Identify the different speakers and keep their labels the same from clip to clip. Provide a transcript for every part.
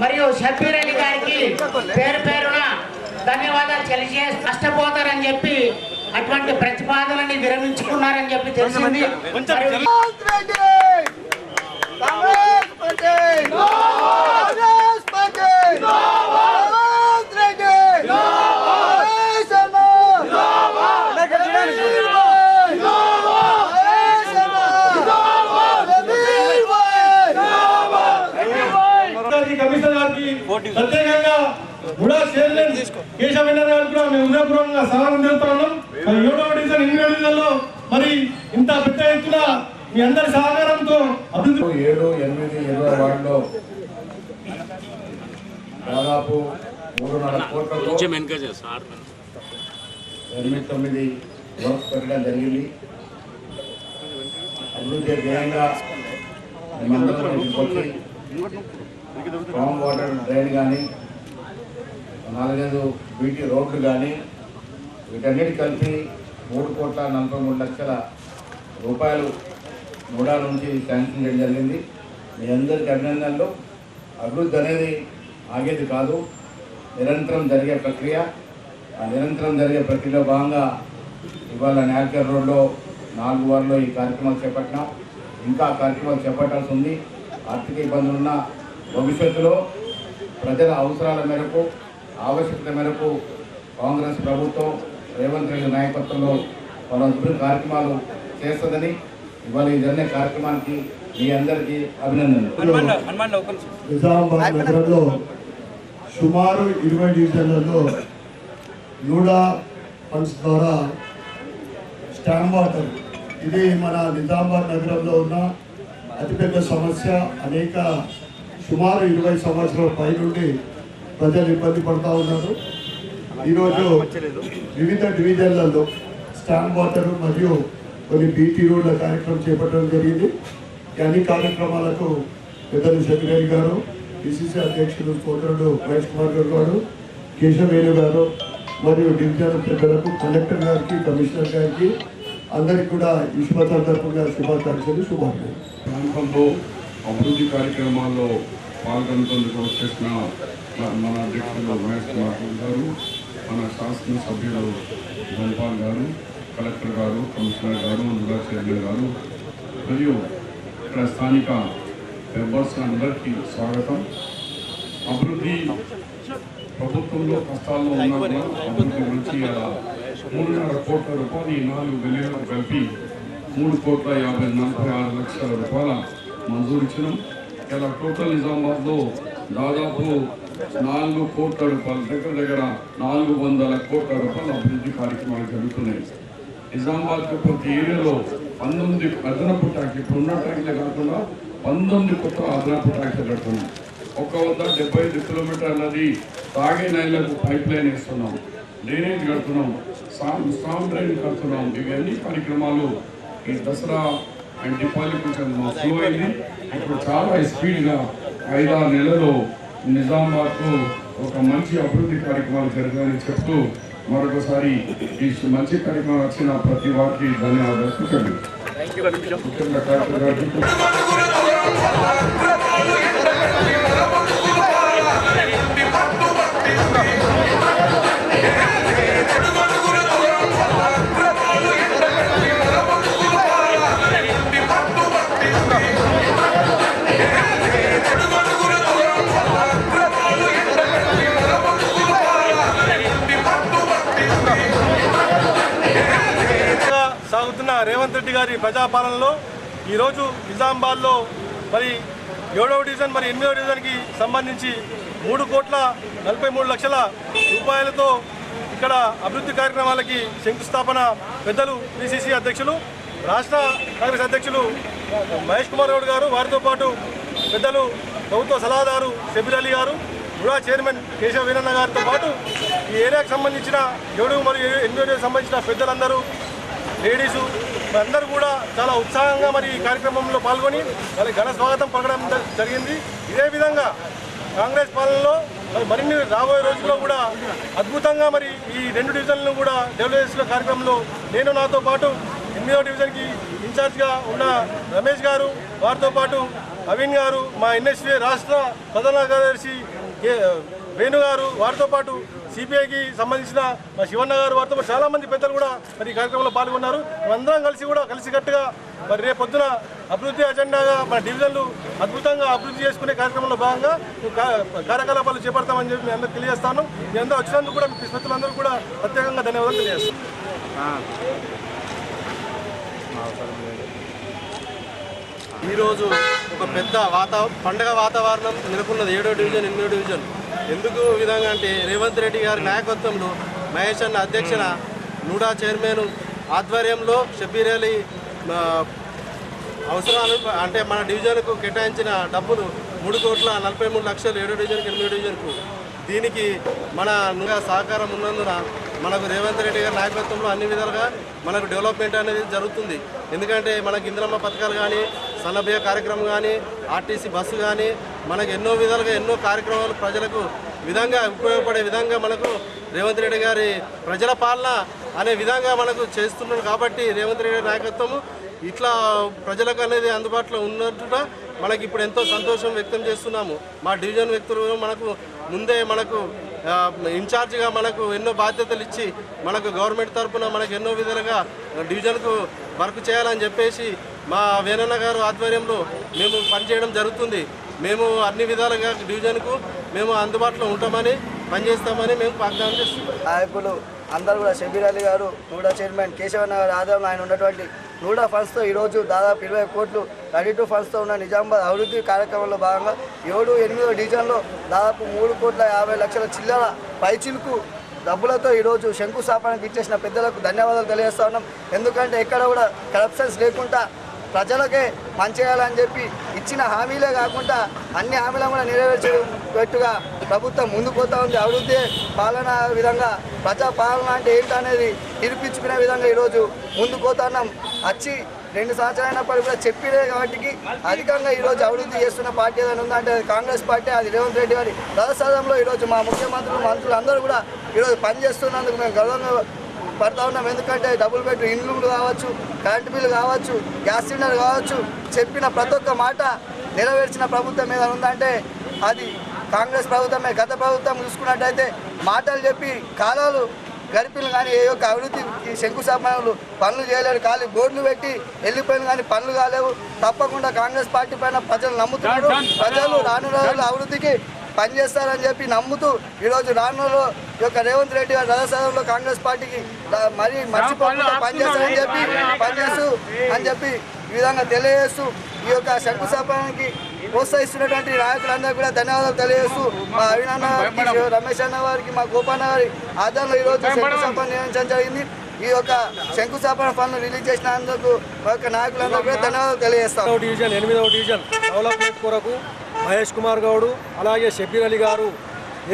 Speaker 1: మరియు షబ్బీర్ అలీ గారికి పేరు పేరున ధన్యవాదాలు తెలియజే నష్టపోతారని చెప్పి అటువంటి ప్రతిపాదనని విరమించుకున్నారని చెప్పి తెలిసింది మరియు ఈ-
Speaker 2: Congress party Congress party Congress Reddy దేశమా Jameel Bhai దేశమా జమీల్ భాయ్
Speaker 3: గారికి, కమిషనర్ గారికి ప్రత్యేకంగా కూడా చైర్మన్ కేశవన్న గారికి కూడా మేము హృదయపూర్వకంగా చేస్తున్నాం మరి ఏడవ డివిజన్ ఎనిమిది డివిజన్లో మరి ఇంత పెద్ద ఎత్తున మీ అందరి సహకారంతో అభివృద్ధి
Speaker 4: ఏడు ఎనిమిది ఇరవై వార్డులో దాదాపు మూడున్నర కోట్లతో ఎనిమిది తొమ్మిది పెట్టడం జరిగింది. అభివృద్ధి ధ్యేయంగా వాటర్ డ్రైన్ కానీ నాలుగైదు బీటీ రోడ్లు కానీ వీటన్నిటి కలిపి మూడు కోట్ల నలభై మూడు లక్షల రూపాయలు నూడా నుంచి శాంక్షన్ చేయడం జరిగింది. మీ అందరికీ అభినందనలు. అభివృద్ధి అనేది ఆగేది కాదు. నిరంతరం జరిగే ప్రక్రియ. ఆ నిరంతరం జరిగే ప్రక్రియలో భాగంగా ఇవాళ నాల్కర్ రోడ్లో నాలుగు వారిలో ఈ కార్యక్రమాలు చేపట్టినాం. ఇంకా కార్యక్రమాలు చేపట్టాల్సి ఉంది. ఆర్థిక ఇబ్బందులున్న భవిష్యత్తులో ప్రజల అవసరాల మేరకు ఆవశ్యకత మేరకు కాంగ్రెస్ ప్రభుత్వం రేవంత్ రెడ్డి నాయకత్వంలో పలు అభివృద్ధి కార్యక్రమాలు చేస్తుందని ఇవాళ ఈ జరిగిన కార్యక్రమానికి మీ అందరికీ అభినందనలు.
Speaker 5: నిజామాబాద్ నగరంలో సుమారు ఇరవై డివిజన్లలో నూడా ఫండ్స్ ద్వారా స్టాంప్ వాటర్. ఇది మన నిజామాబాద్ నగరంలో ఉన్న అతిపెద్ద సమస్య. అనేక సుమారు ఇరవై సంవత్సరాల పై నుండి ప్రజలు ఇబ్బంది పడుతూ ఉన్నారు. ఈరోజు వివిధ డివిజన్లలో స్టాంప్ వాటర్ మరియు కొన్ని బీటీ రోడ్ల కార్యక్రమం చేపట్టడం జరిగింది. అన్ని కార్యక్రమాలకు పెద్దలు సెక్రటరీ గారు పిసిసి అధ్యక్షులు సోదరుడు మహేష్ కుమార్ గారు గారు కేశవేలు గారు మరియు డివిజన్ పెద్దలకు కలెక్టర్ గారికి కమిషనర్ గారికి అందరికి కూడా విశ్వ సందర్భంగా శుభాకాంక్షలు శుభాకాంక్షలు.
Speaker 6: ప్రాంతంలో అభివృద్ధి కార్యక్రమాల్లో పాల్గొనేందుకు వచ్చేసిన మన- అధ్యక్షులు ఉమేష్ కుమార్ గారు మన శాసనసభ్యులు ధన్పాల్ గారు కలెక్టర్ గారు కమిషనర్ గారు జిల్లా చైర్మన్ గారు మరియు ఇక్కడ స్థానిక మెంబర్స్ అందరికీ స్వాగతం. అభివృద్ధి ప్రభుత్వంలో కష్టాల్లో ఉన్నా కూడా అభివృద్ధి గురించి మూడున్నర కోట్ల రూపాయలు నాలుగు బిలియన్లు కలిపి మూడు కోట్ల యాభై నలభై ఆరు లక్షల రూపాయల మంజూరు ఇచ్చినాం. ఇలా టోటల్ నిజామాబాద్లో దాదాపు నాలుగు కోట్ల రూపాయలు దగ్గర దగ్గర నాలుగు వందల కోట్ల రూపాయల అభివృద్ధి కార్యక్రమాలు జరుగుతున్నాయి. నిజామాబాద్ ప్రతి ఏరియాలో పంతొమ్మిది అదనపు ట్యాక్స్ ఇప్పుడు ఉన్న ట్యాక్సీలే కాకుండా పంతొమ్మిది కొత్త అదనపు ట్యాక్సీలు కడుతున్నాం. ఒక వంద డెబ్బై ఐదు కిలోమీటర్లది తాగే నైళ్ళకు పైప్ లైన్ వేస్తున్నాం డ్రైనేజ్ కడుతున్నాం సామ్ స్టామ్ డ్రైన్ కడుతున్నాం. ఇవన్నీ కార్యక్రమాలు ఈ దసరా అండ్ దీపావళి కొంచెం స్లో అయింది. ఇప్పుడు చాలా స్పీడ్గా ఐదారు నెలలో నిజామాబాద్కు ఒక మంచి అభివృద్ధి కార్యక్రమాలు జరగాలని చెప్తూ మరొకసారి ఈ మంచి కార్యక్రమం వచ్చిన ప్రతి వారికి ధన్యవాదాలు కృతజ్ఞతలు. ముఖ్యంగా కలెక్టర్ గారికి
Speaker 3: రేవంత్ రెడ్డి గారి ప్రజాపాలనలో ఈరోజు నిజామాబాద్లో మరి ఏడవ డివిజన్ మరి ఎనిమిదవ డివిజన్కి సంబంధించి మూడు కోట్ల నలభై మూడు లక్షల రూపాయలతో ఇక్కడ అభివృద్ధి కార్యక్రమాలకి శంకుస్థాపన పెద్దలు పిసిసి అధ్యక్షులు రాష్ట్ర కాంగ్రెస్ అధ్యక్షులు మహేష్ కుమార్ గౌడ్ గారు వారితో పాటు పెద్దలు ప్రభుత్వ సలహాదారు షబీర్ అలీ గారు కూడా చైర్మన్ కేశవ వీరన్న గారితో పాటు ఈ ఏరియాకు సంబంధించిన ఏడు మరియు ఎనిమిది సంబంధించిన పెద్దలందరూ లేడీసు అందరూ కూడా చాలా ఉత్సాహంగా మరి ఈ కార్యక్రమంలో పాల్గొని మరి ఘన స్వాగతం పలకడం జ- జరిగింది. ఇదే విధంగా కాంగ్రెస్ పాలనలో మరి మరిన్ని రాబోయే రోజుల్లో కూడా అద్భుతంగా మరి ఈ రెండు డివిజన్లను కూడా డెవలప్ చేసిన కార్యక్రమంలో నేను నాతో పాటు ఎనిమిదో డివిజన్కి ఇన్ఛార్జ్గా ఉన్న రమేష్ గారు వారితో పాటు
Speaker 7: అవిన్ గారు మా ఎన్ఎస్వీ రాష్ట్ర ప్రధాన కార్యదర్శి వేణు గారు వారితో పాటు సిపిఐకి సంబంధించిన మా శివన్న గారు వారితో చాలామంది చాలా మంది పెద్దలు కూడా మరి ఈ కార్యక్రమంలో పాల్గొన్నారు. అందరం కలిసి కూడా కలిసికట్టుగా మరి రేపు పొద్దున అభివృద్ధి అజెండాగా మన డివిజన్లు అద్భుతంగా అభివృద్ధి చేసుకునే కార్యక్రమంలో భాగంగా కార్యకలాపాలు చేపడతామని చెప్పి మేము అందరూ తెలియజేస్తాను. మీ అందరూ వచ్చినందుకు కూడా మీ స్మితులందరూ కూడా ప్రత్యేకంగా ధన్యవాదాలు తెలియజేస్తాను.
Speaker 8: ఈరోజు ఒక పెద్ద వాతా పండగ వాతావరణం నెలకొన్నది. ఏడో డివిజన్ ఎనిమిదో డివిజన్. ఎందుకు విధంగా అంటే రేవంత్ రెడ్డి గారి నాయకత్వంలో మహేష్ అన్న అధ్యక్షన నూడా చైర్మన్ ఆధ్వర్యంలో షబీర్ అలీ అవసరాలు అంటే మన డివిజన్కు కేటాయించిన డబ్బులు మూడు కోట్ల నలభై మూడు లక్షలు ఏడో డివిజన్కి ఎనిమిదో డివిజన్కు. దీనికి మన నుగా సహకారం ఉన్నందున మనకు రేవంత్ రెడ్డి గారి నాయకత్వంలో అన్ని విధాలుగా మనకు డెవలప్మెంట్ అనేది జరుగుతుంది. ఎందుకంటే మనకి ఇంద్రమ్మ పథకాలు కానీ సన్నభయ కార్యక్రమం కానీ ఆర్టీసీ బస్సు కానీ మనకు ఎన్నో విధాలుగా ఎన్నో కార్యక్రమాలు ప్రజలకు విధంగా ఉపయోగపడే విధంగా మనకు రేవంత్ రెడ్డి గారి ప్రజల పాలన అనే విధంగా మనకు చేస్తున్నాడు కాబట్టి రేవంత్ రెడ్డి నాయకత్వము ఇట్లా ప్రజలకు అనేది అందుబాటులో ఉన్నట్టుగా మనకి ఇప్పుడు ఎంతో సంతోషం వ్యక్తం చేస్తున్నాము. మా డివిజన్ వ్యక్తులు మనకు ముందే మనకు ఇన్ఛార్జ్గా మనకు ఎన్నో బాధ్యతలు ఇచ్చి మనకు గవర్నమెంట్ తరఫున మనకు ఎన్నో విధాలుగా డివిజన్కు వర్క్ చేయాలని చెప్పేసి మా వేనన్న గారు ఆధ్వర్యంలో మేము పనిచేయడం జరుగుతుంది. మేము అన్ని విధాలుగా డివిజన్కు మేము అందుబాటులో ఉంటామని పనిచేస్తామని మేము వాగ్దానం చేస్తున్నాం.
Speaker 2: నాయకులు అందరూ కూడా షబీర్ అలీ గారు నూడా చైర్మన్ కేశవన్న గారు ఆధ్వర్యంలో ఆయన ఉన్నటువంటి నూడా ఫండ్స్తో ఈరోజు దాదాపు ఇరవై కోట్లు రెడీ టు ఫండ్స్తో ఉన్న నిజామాబాద్ అభివృద్ధి కార్యక్రమంలో భాగంగా ఏడు ఎనిమిదో డివిజన్లో దాదాపు మూడు కోట్ల యాభై లక్షల చిల్లర పైచిలుకు డబ్బులతో ఈరోజు శంకుస్థాపనకు ఇచ్చేసిన పెద్దలకు ధన్యవాదాలు తెలియజేస్తా ఉన్నాం. ఎందుకంటే ఎక్కడ కూడా కరప్షన్స్ లేకుండా ప్రజలకే పనిచేయాలని చెప్పి ఇచ్చిన హామీలే కాకుండా అన్ని హామీలను కూడా నెరవేర్చేటట్టుగా ప్రభుత్వం ముందుకు పోతా ఉంది. అభివృద్ధి పాలన విధంగా ప్రజా పాలన అంటే ఏంటనేది నిరూపించుకునే విధంగా ఈరోజు ముందుకు పోతున్నాం వచ్చి రెండు సంవత్సరాలైనప్పటికీ కూడా చెప్పినే కాబట్టి అధికంగా ఈరోజు అభివృద్ధి చేస్తున్న పార్టీ ఏదైనా ఉందంటే అది కాంగ్రెస్ పార్టీ అది రేవంత్ రెడ్డి గారి రథసాదంలో ఈరోజు మా ముఖ్యమంత్రులు మంత్రులు అందరూ కూడా ఈరోజు పనిచేస్తున్నందుకు మేము గౌరవంగా పడతా ఉన్నాం ఎందుకంటే డబుల్ బెడ్ ఇండ్లు కావచ్చు కరెంటు బిల్లు కావచ్చు గ్యాస్ సిలిండర్ కావచ్చు చెప్పిన ప్రతి ఒక్క మాట నెరవేర్చిన ప్రభుత్వం ఏదైనా ఉందంటే అది కాంగ్రెస్ ప్రభుత్వమే. గత ప్రభుత్వం చూసుకున్నట్టయితే మాటలు చెప్పి కాలాలు గడిపిన కానీ ఏ యొక్క అభివృద్ధి ఈ శంకుస్థాపనలు పనులు చేయలేరు. ఖాళీ బోర్డులు పెట్టి వెళ్ళిపోయిన కానీ పనులు కాలేవు. తప్పకుండా కాంగ్రెస్ పార్టీ పైన ప్రజలు నమ్ముతున్నారు. ప్రజలు రాను రోజుల్లో అభివృద్ధికి పనిచేస్తారని చెప్పి నమ్ముతూ ఈరోజు రానులో ఈ యొక్క రేవంత్ రెడ్డి గారి రథసాదంలో కాంగ్రెస్ పార్టీకి మరీ మర్చిపోకుండా పనిచేస్తారని చెప్పి పనిచేస్తూ అని చెప్పి ఈ విధంగా తెలియజేస్తూ ఈ యొక్క శంకుస్థాపనకి ప్రోత్సహిస్తున్నటువంటి నాయకులందరూ కూడా ధన్యవాదాలు తెలియజేస్తూ మా అవినాన్న రమేష్ అన్న గారికి మా గోపన్న గారి ఆధ్వర్యంలో ఈరోజు శంకుస్థాపన నిర్వహించడం జరిగింది. ఈ యొక్క శంకుస్థాపన పనులు రిలీజ్ చేసినందుకు మా యొక్క నాయకులందరూ కూడా ధన్యవాదాలు తెలియజేస్తాం.
Speaker 7: డివిజన్ ఎనిమిదవ డివిజన్ డెవలప్మెంట్ కొరకు మహేష్ కుమార్ గౌడు అలాగే షబీర్ అలీ గారు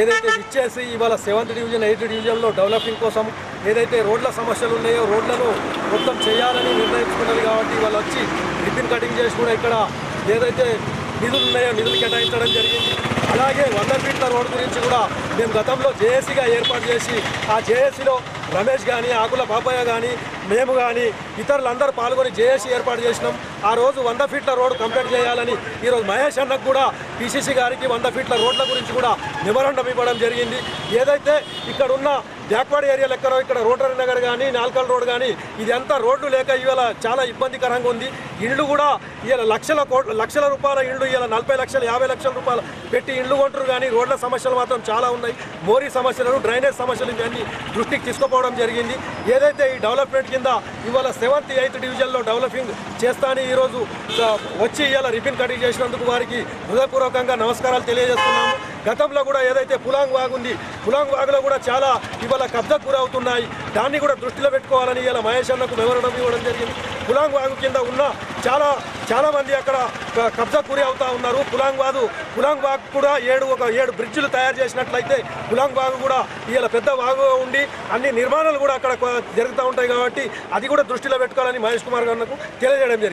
Speaker 7: ఏదైతే ఇచ్చేసి ఇవాళ సెవెంత్ డివిజన్ ఎయిత్ డివిజన్లో డెవలపింగ్ కోసం ఏదైతే రోడ్ల సమస్యలు ఉన్నాయో రోడ్లను మొత్తం చేయాలని నిర్ణయించుకున్నది కాబట్టి వాళ్ళు వచ్చి రిబ్బిన్ కటింగ్ చేసి కూడా ఇక్కడ ఏదైతే నిధులు ఉన్నాయో నిధులు కేటాయించడం జరిగింది. అలాగే వంద ఫీట్ల రోడ్ గురించి కూడా మేము గతంలో జేఏసీగా ఏర్పాటు చేసి ఆ జేఏసీలో రమేష్ కానీ ఆకుల పాపయ్య కానీ మేము కానీ ఇతరులందరూ పాల్గొని జేఏసీ ఏర్పాటు చేసినాం. ఆ రోజు వంద ఫీట్ల రోడ్ కంప్లీట్ చేయాలని ఈరోజు మహేష్ అన్నకు కూడా పిసిసి గారికి వంద ఫీట్ల రోడ్ల గురించి కూడా మెమరాండం ఇవ్వడం జరిగింది. ఏదైతే ఇక్కడ ఉన్న బ్యాక్వర్డ్ ఏరియా లెక్కలో ఇక్కడ రోటరీ నగర్ కానీ నాల్కల్ రోడ్ కానీ ఇది అంతా రోడ్లు లేక ఇవాళ చాలా ఇబ్బందికరంగా ఉంది. ఇండ్లు కూడా ఇవాళ లక్షల కోట్ల లక్షల రూపాయల ఇండ్లు ఇవాళ నలభై లక్షలు యాభై లక్షల రూపాయలు పెట్టి ఇండ్లు కొంటారు కానీ రోడ్ల సమస్యలు మాత్రం చాలా ఉన్నాయి. మోరీ సమస్యలను డ్రైనేజ్ సమస్యలు ఇవన్నీ దృష్టికి తీసుకుపోవడం జరిగింది. ఏదైతే ఈ డెవలప్మెంట్ కింద ఇవాళ సెవెంత్ ఎయిత్ డివిజన్లో డెవలపింగ్ చేస్తానని ఈరోజు వచ్చి ఇవాళ రిఫిన్ కటింగ్ చేసినందుకు వారికి హృదయపూర్వకంగా నమస్కారాలు తెలియజేస్తున్నాము గతంలో కూడా ఏదైతే పులాంగ్ వాగు ఉంది పులాంగ్ వాగులో కూడా చాలా ఇవాళ కబ్జకు గురవుతున్నాయి. దాన్ని కూడా దృష్టిలో పెట్టుకోవాలని ఇలా మహేష్ అన్నకు వివరణం ఇవ్వడం జరిగింది. పులాంగ్ వాగు కింద ఉన్న చాలా చాలామంది అక్కడ కబ్జా గురి అవుతా ఉన్నారు. పులాంగ్ వాగు పులాంగ్ వాగు కూడా ఏడు ఒక ఏడు బ్రిడ్జిలు తయారు చేసినట్లయితే పులాంగ్ వాగు కూడా ఇలా పెద్ద వాగు ఉండి అన్ని నిర్మాణాలు కూడా అక్కడ జరుగుతూ ఉంటాయి కాబట్టి అది కూడా దృష్టిలో పెట్టుకోవాలని మహేష్ కుమార్ గారు తెలియజేయడం జరిగింది.